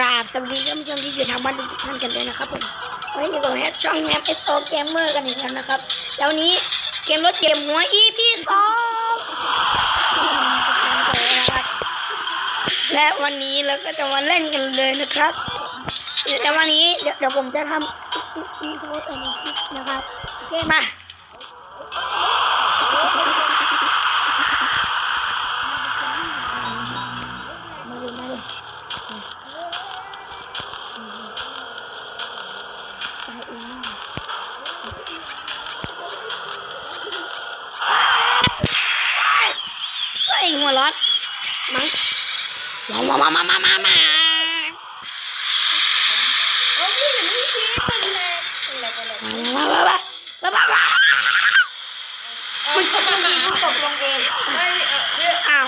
ราบสวัสดีท่านผู้ชมที่อยู่ทางบ้านทุกท่านกันเลยนะครับผมวันนี้อยู่กับแฮชช่องแฮปเอสโตเกมเมอร์กันอีกแล้วนะครับแล้วนี้เกมรถเกมหัว EP สองและวันนี้เราก็จะมาเล่นกันเลยนะครับแล้ววันนี้เดี๋ยวผมจะทำอินโทรไปในคลิปนะครับโอเคมา ไปเองเฮ้ยหัวร้อนมามามามามามามาโอ้พี่หนูไม่คิดมันเลยอะไรกันเลยมามามามามามามันก็มันมีผู้ตกลงเองไม่เอออ้าว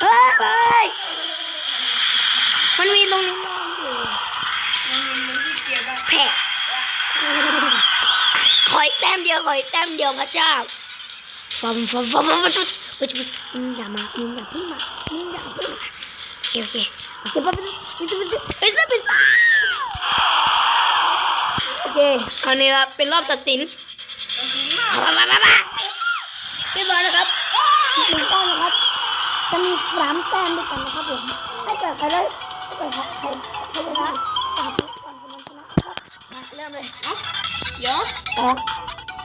เฮ้ย มเดียวขออีกแต้มเดียวพระเจ้าฟัมฟัมฟัมฟัมฟัมฟัมมึงอย่ามามึงอย่าพิ่งมามึงอย่าพิ่งมาโอเคโอเคโอเคปั๊บปั๊บปั๊บปั๊บปั๊บปั๊บปั๊บโอเคเอาวนี้ละเป็นรอบตัดสินมามามามาเรียบร้อยนะครับหนึ่งแต้มนะครับจะมีสามแต้มด้วยกันนะครับผมถ้าเกิดใครได้ถ้าเกิดใครใครใครชนะตามก่อนคนนั้นชนะครับมาเริ่มเลยเดี๋ยว อ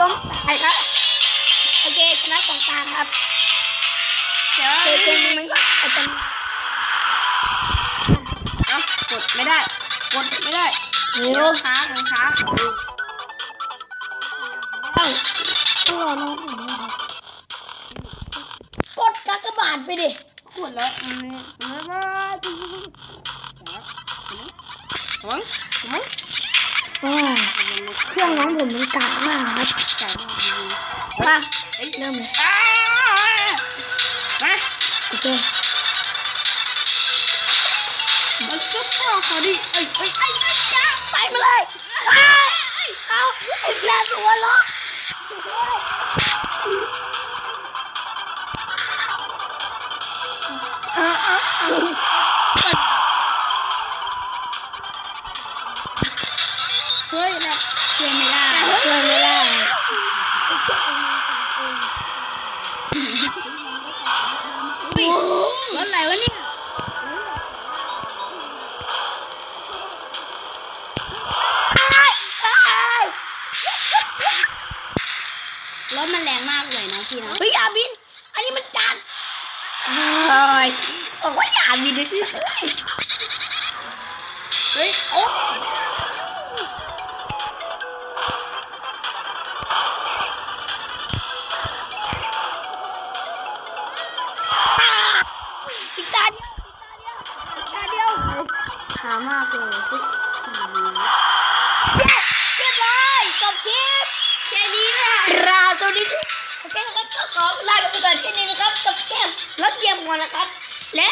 ล้มตายครับโอเคชนะสองตาครับเดี๋ยวเกมมันก็อาจจะเอ้ากดไม่ได้กดไม่ได้เดี๋ยววค้างมันค้างต้องต้องรอน้องหน่อยนะครับกดกากบาทไปดิกดแล้วมันม่ไม่ไม่มั้ งมั้งอ่าเครื่องน้องผมมันกากมากครับจ่ายมามาเอ้ยเริ่มเลยอ้ามาโอเคมาซุปเปอร์เขาดิเอ้ยเอ้ยเอ้ย อุ้ยรถอะไรวะเนี่ยรถมันแรงมากเลยนะพี่นะเฮ้ยอย่าบิน อันนี้มันจานเฮ้ยบอกว่าอย่าบินนะสิเฮ้ยโอ้ ขามากเลยเฮ้เย้เรียบร้อยจบคลิปแค่นี้แหละราวตัวนี้โอเคนครับก็ขอลากันไปก่อนที่นี่นะครับกับเกมรถเกมก่อนนะครับ และ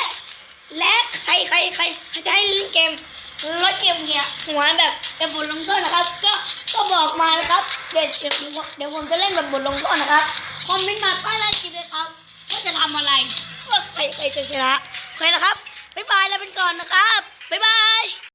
และใครใครใครใครจะให้เล่นเกมรถเกมเนี่ยหัวแบบแบบบทลงโทษนะครับ ก็ก็บอกมานะครับเดี๋ยวเดี๋ยวเดี๋ยวผมจะเล่นแบบบทลงโทษนะครับคอมเมนต์มาใต้ใต้คลิปเลยครับว่าจะทำอะไรว่าใครใครจะชนะโอเคนะครับบ๊ายบายแล้วเป็นก่อนนะครับ บ๊ายบาย